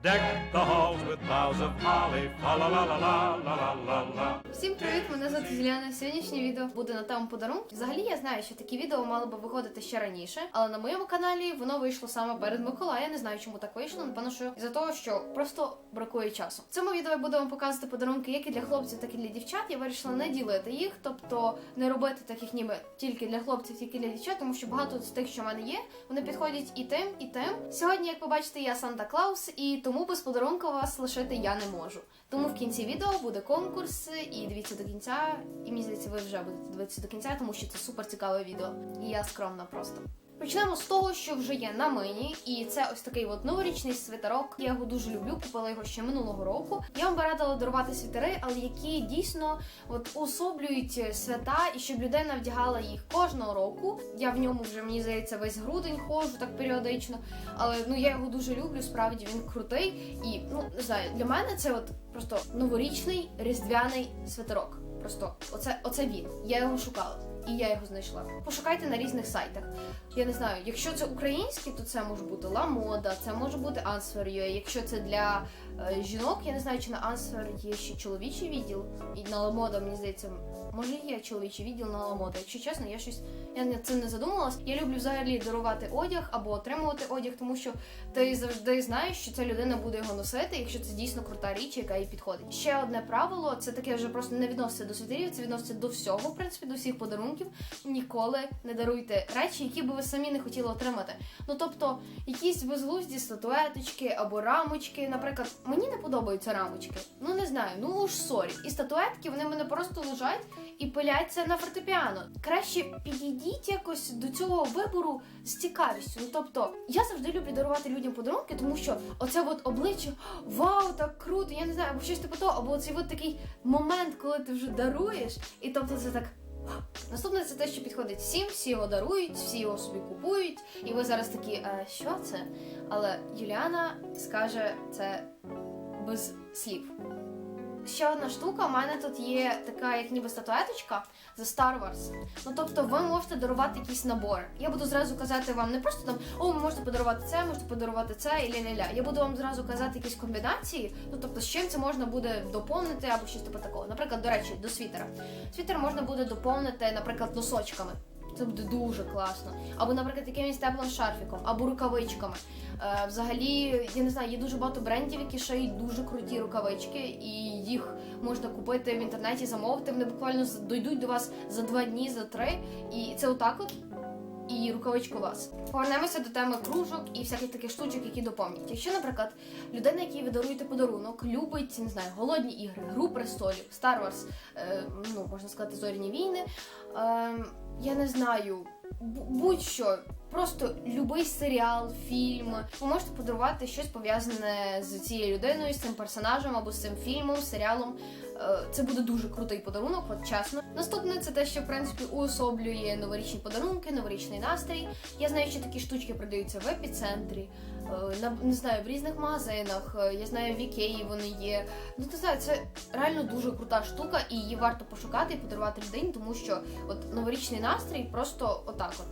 Deck the halls with boughs of holly, la la la la la la la la. Всім привіт! Мене звати Зіляна. Сьогоднішнє відео буде на тему подарунків. Взагалі я знаю, що такі відео мали би виходити ще раніше, але на моєму каналі воно вийшло саме перед Миколаєм. Я не знаю, чому так вийшло. Напевно, що із-за того, що просто бракує часу. В цьому відео я буду вам показувати подарунки як і для хлопців, так і для дівчат. Я вирішила не ділити їх, тобто не робити таких ніби тільки для хлопців, тільки для дівчат, тому що багато з тих, що в мене є, вони підходять і тим, і тим. Сьогодні, як побачите, я Санта Клаус, і тому без подарунка вас лишити я не можу. Тому в кінці відео буде конкурс, і дивіться до кінця. І мені здається, ви вже будете дивитися до кінця, тому що це супер цікаве відео. І я скромна просто. Почнемо з того, що вже є на мені, і це ось такий от новорічний свитерок. Я його дуже люблю, купила його ще минулого року. Я вам би радила дарувати світери, але які дійсно от уособлюють свята, і щоб людина вдягала їх кожного року. Я в ньому вже мені здається весь грудень ходжу так періодично. Але ну я його дуже люблю. Справді він крутий. І ну не знаю, для мене це от просто новорічний різдвяний свитерок. Просто оце, оце він. Я його шукала. І я його знайшла. Пошукайте на різних сайтах. Я не знаю, якщо це українські, то це може бути LaModa, це може бути Answer.ua. Якщо це для жінок, я не знаю, чи на Answer є ще чоловічий відділ. І на Moda, мені здається, може є чоловічий відділ на Moda. Якщо чесно, я щось я над цим не задумалась. Я люблю взагалі дарувати одяг або отримувати одяг, тому що ти завжди знаєш, що ця людина буде його носити, якщо це дійсно крута річ, яка їй підходить. Ще одне правило, це таке вже просто не відноситься до світерів, це відноситься до всього, в принципі, до всіх подарунків. Ніколи не даруйте речі, які би ви самі не хотіли отримати. Ну тобто, якісь безглузді статуеточки або рамочки. Наприклад, мені не подобаються рамочки. Ну не знаю, ну уж сорі. І статуетки вони мене просто лежать і пиляться на фортепіано. Краще підійдіть якось до цього вибору з цікавістю. Ну тобто, я завжди люблю дарувати людям подарунки, тому що оце от обличчя вау, так круто, я не знаю, або щось типу того, або оцей от такий момент, коли ти вже даруєш, і тобто це так. Наступне це те, що підходить всім, всі його дарують, всі його собі купують, і ви зараз такі, а, що це? Але Юліана скаже це без слів. Ще одна штука, у мене тут є така, як ніби статуеточка за Star Wars. Ну тобто ви можете дарувати якісь набори. Я буду зразу казати вам не просто там, о, ви можете подарувати це, можете подарувати це і ля-ля-ля. Я буду вам зразу казати якісь комбінації. Ну тобто, з чим це можна буде доповнити або щось типу такого. Наприклад, до речі, до світера. Світер можна буде доповнити, наприклад, носочками. Це буде дуже класно. Або, наприклад, якимось теплим шарфіком, або рукавичками. Е, взагалі, я не знаю, є дуже багато брендів, які шиють дуже круті рукавички, і їх можна купити в інтернеті, замовити. Вони буквально дойдуть до вас за два дні, за три. І це отак от. І рукавичку вас. Повернемося до теми кружок і всяких таких штучок, які доповнять. Якщо, наприклад, людина, якій ви даруєте подарунок, любить не знаю, голодні ігри, гру престолів, Star Wars, е, ну можна сказати, зоряні війни. Е, я не знаю, будь-що. Просто любий серіал, фільм. Ви можете подарувати щось пов'язане з цією людиною, з цим персонажем або з цим фільмом, серіалом. Е, Це буде дуже крутий подарунок, от чесно. Наступне це те, що в принципі уособлює новорічні подарунки, новорічний настрій. Я знаю, що такі штучки продаються в епіцентрі, на не знаю, в різних магазинах. е, Я знаю, в Ікеї вони є. Ну не знаю, це реально дуже крута штука, і її варто пошукати і подарувати людині, тому що от новорічний настрій просто отак от.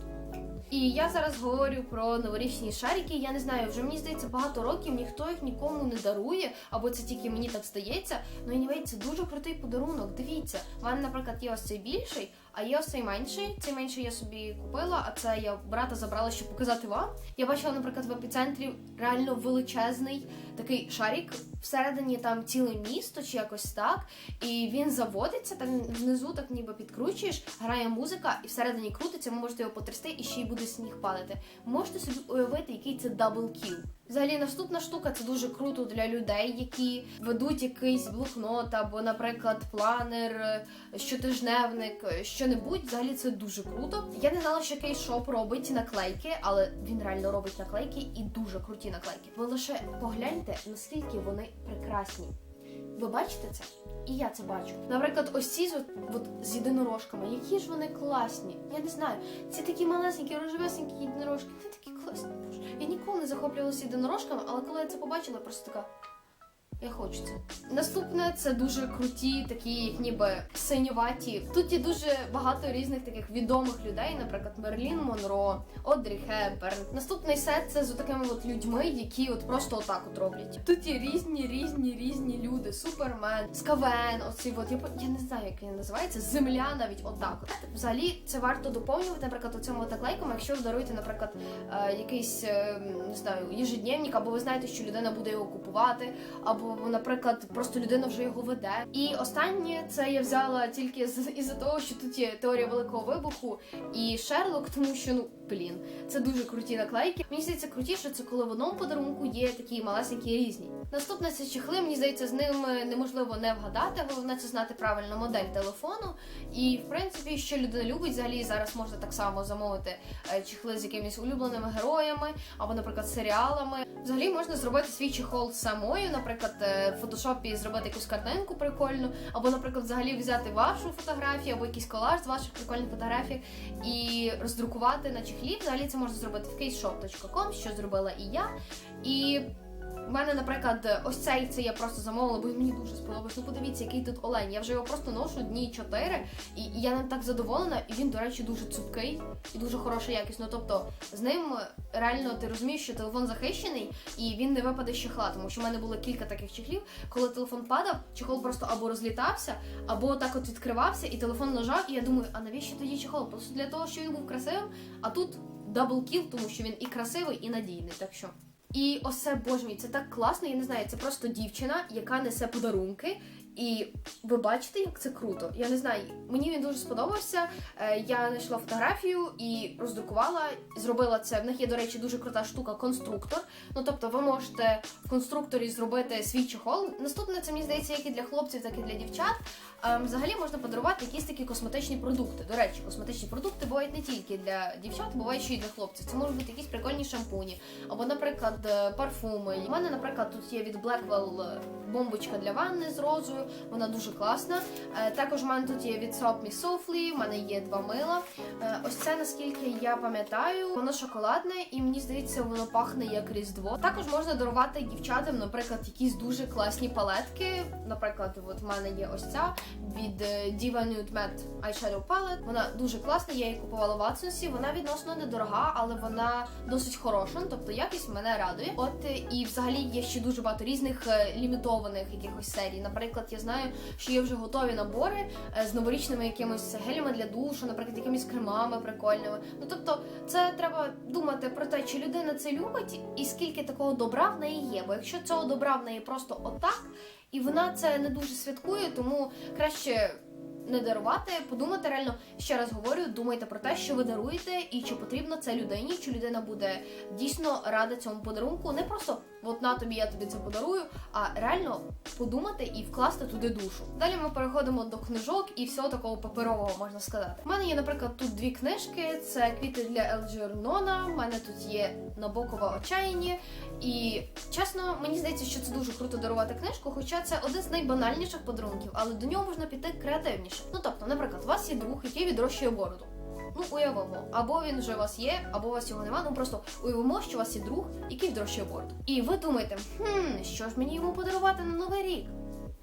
І я зараз говорю про новорічні шарики. Я не знаю, вже мені здається, багато років ніхто їх нікому не дарує, або це тільки мені так здається. Ну anyway, це дуже крутий подарунок. Дивіться, в мене, наприклад, є ось цей більший, а є ось цей менший. Цей менший я собі купила, а це я брата забрала, щоб показати вам. Я бачила, наприклад, в епіцентрі реально величезний такий шарик. Всередині там ціле місто чи якось так, і він заводиться, там внизу так ніби підкручуєш, грає музика, і всередині крутиться, ви можете його потрясти і ще й буде сніг падати. Можете собі уявити, який це даблкіл. Взагалі, наступна штука це дуже круто для людей, які ведуть якийсь блокнот або, наприклад, планер, е, щотижневник, е, що-небудь. Взагалі це дуже круто. Я не знала, що кейшоп робить наклейки, але він реально робить наклейки і дуже круті наклейки. Ви лише погляньте, наскільки вони прекрасні. Ви бачите це? І я це бачу. Наприклад, ось ці от, от, з єдинорожками, які ж вони класні. Я не знаю. Ці такі малесенькі, рожевесенькі єдинорожки, вони такі класні. Я ніколи не захоплювалася єдинорожками, але коли я це побачила, я просто така. Я хочу це. Наступне це дуже круті, такі ніби синюваті. Тут є дуже багато різних таких відомих людей, наприклад, Мерлін Монро, Одрі Хепберн. Наступний сет це з такими от людьми, які от просто отак от роблять. Тут є різні, різні, різні люди. Супермен, Скавен, оці от я, я не знаю, як він називається. Земля навіть отак. От. Взагалі це варто доповнювати, наприклад, у цьому наклейком, якщо ви даруєте, наприклад, е, якийсь е, не знаю, єжедневник, або ви знаєте, що людина буде його купувати, або, наприклад, просто людина вже його веде. І останнє це я взяла тільки з із-за того, що тут є теорія великого вибуху і Шерлок, тому що ну блін, це дуже круті наклейки. Мені здається, крутіше це коли в одному подарунку є такі малесенькі різні. Наступне це чехли. Мені здається, з ними неможливо не вгадати. Головне це знати правильну модель телефону. І в принципі, що людина любить, взагалі зараз можна так само замовити е, чехли з якимись улюбленими героями або, наприклад, серіалами. Взагалі можна зробити свій чехол самою, наприклад, е, в фотошопі зробити якусь картинку прикольну, або, наприклад, взагалі взяти вашу фотографію або якийсь колаж з ваших прикольних фотографій і роздрукувати на чехлі. Взагалі це можна зробити в caseshop.com, що зробила і я. І у мене, наприклад, ось цей це я просто замовила, бо мені дуже сподобався. Ну подивіться, який тут олень. Я вже його просто ношу дні чотири, і я ним так задоволена. І він, до речі, дуже цупкий і дуже хороша якість. Ну тобто з ним реально ти розумієш, що телефон захищений і він не випаде з чехла, тому що в мене було кілька таких чехлів. Коли телефон падав, чехол просто або розлітався, або так от відкривався, і телефон нажав. І я думаю, а навіщо тоді чехол? Просто для того, що він був красивим. А тут даблкіл, тому що він і красивий, і надійний. Так що. І осе боже мій, це так класно. Я не знаю, це просто дівчина, яка несе подарунки. І ви бачите, як це круто. Я не знаю, мені він дуже сподобався. Е, Я знайшла фотографію і роздрукувала. Зробила це. В них є, до речі, дуже крута штука конструктор. Ну тобто, ви можете в конструкторі зробити свій чохол. Наступне це мені здається, як і для хлопців, так і для дівчат. Ем, Взагалі можна подарувати якісь такі косметичні продукти. До речі, косметичні продукти бувають не тільки для дівчат, бувають ще й для хлопців. Це можуть бути якісь прикольні шампуні, або, наприклад, е, парфуми. У мене, наприклад, тут є від Blackwell е, бомбочка для ванни з розою. Вона дуже класна. Е, Також в мене тут є від Soap Me Softly, в мене є два мила. Е, Ось це, наскільки я пам'ятаю, воно шоколадне, і мені здається, воно пахне як різдво. Також можна дарувати дівчатам, наприклад, якісь дуже класні палетки. Наприклад, от в мене є ось ця від е, Diva Nude Matte Eyeshadow Palette. Вона дуже класна, я її купувала в Atsons. Вона відносно недорога, але вона досить хороша. Тобто якість мене радує. От і взагалі є ще дуже багато різних е, лімітованих якихось серій. Наприклад, я знаю, що є вже готові набори е, з новорічними якимось гелями для душу, наприклад, якимись кремами прикольними. Ну тобто, це треба думати про те, чи людина це любить, і скільки такого добра в неї є. Бо якщо цього добра в неї просто отак, і вона це не дуже святкує, тому краще. Не дарувати, подумати реально ще раз говорю, думайте про те, що ви даруєте, і чи потрібно це людині, чи людина буде дійсно рада цьому подарунку. Не просто от на тобі, я тобі це подарую, а реально подумати і вкласти туди душу. Далі ми переходимо до книжок і всього такого паперового можна сказати. У мене є, наприклад, тут дві книжки: це квіти для Елджернона. У мене тут є Набокова отчаяння. І чесно, мені здається, що це дуже круто дарувати книжку, хоча це один з найбанальніших подарунків, але до нього можна піти креативніше. Ну тобто, наприклад, у вас є друг, який відрощує бороду. Ну, уявимо, або він вже у вас є, або у вас його нема. Ну просто уявимо, що у вас є друг, який дорожчий борт. І ви думаєте, хм, що ж мені йому подарувати на новий рік?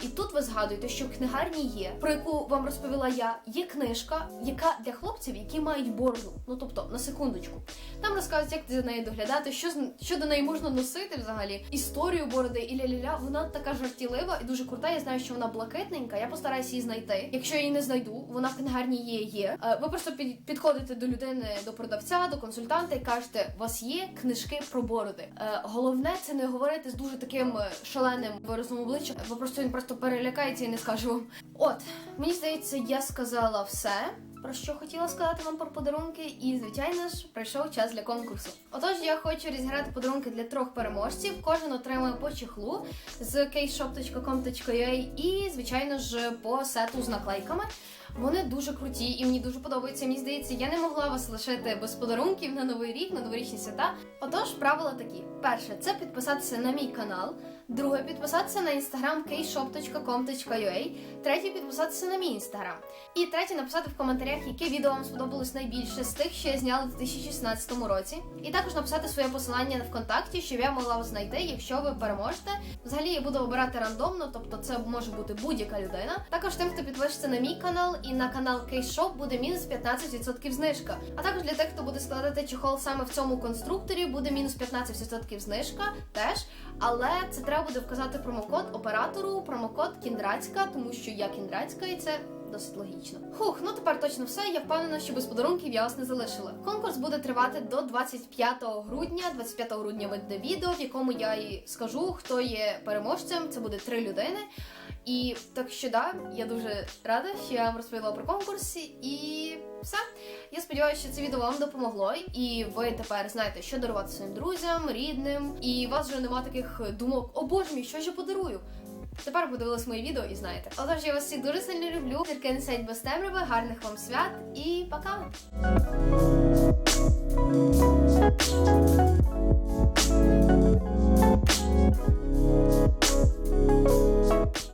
І тут ви згадуєте, що в книгарні є, про яку вам розповіла я, є книжка, яка для хлопців, які мають бороду. Ну тобто, на секундочку. Там розказують, як за нею доглядати, що що до неї можна носити взагалі. Історію бороди і ля-ля-ля. Вона така жартілива і дуже крута. Я знаю, що вона блакитненька. Я постараюся її знайти. Якщо я її не знайду, вона в книгарні є. Є. Е, Ви просто підходите до людини, до продавця, до консультанта і кажете, у вас є книжки про бороди. Е, Головне це не говорити з дуже таким е, шаленим виразом обличчя, бо просто він просто перелякається і не скажу вам. От мені здається, я сказала все. Про що хотіла сказати вам про подарунки, і звичайно ж прийшов час для конкурсу. Отож, я хочу розіграти подарунки для трьох переможців. Кожен отримує по чехлу з caseshop.com.ua і, звичайно ж, по сету з наклейками. Вони дуже круті і мені дуже подобаються. Мені здається, я не могла вас лишити без подарунків на новий рік, на новорічні свята. Отож, правила такі: перше, це підписатися на мій канал. Друге, підписатися на інстаграм kshop.com.ua. Третє, підписатися на мій інстаграм. І третє, написати в коментарях, яке відео вам сподобалось найбільше з тих, що я зняла у 2016 році. І також написати своє посилання на ВКонтакті, щоб я могла вас знайти, якщо ви переможете. Взагалі я буду обирати рандомно, тобто це може бути будь-яка людина. Також тим, хто підпишеться на мій канал і на канал Кейшоп, буде мінус 15% знижка. А також для тих, хто буде складати чехол саме в цьому конструкторі, буде мінус 15% знижка теж. Але це треба буде вказати промокод оператору, промокод Кіндрацька, тому що я Кіндрацька, і це досить логічно. Хух, ну тепер точно все. Я впевнена, що без подарунків я вас не залишила. Конкурс буде тривати до 25 грудня. 25 грудня вийде відео, в якому я і скажу, хто є переможцем. Це буде три людини. І так що да, я дуже рада, що я вам розповіла про конкурс і все. Я сподіваюся, що це відео вам допомогло, і ви тепер знаєте, що дарувати своїм друзям, рідним, і у вас вже нема таких думок, о боже мій, що ж я подарую. Тепер подивились моє відео і знаєте. Отож, я вас всіх дуже сильно люблю. Зірки не сядь без темряви, гарних вам свят і пока!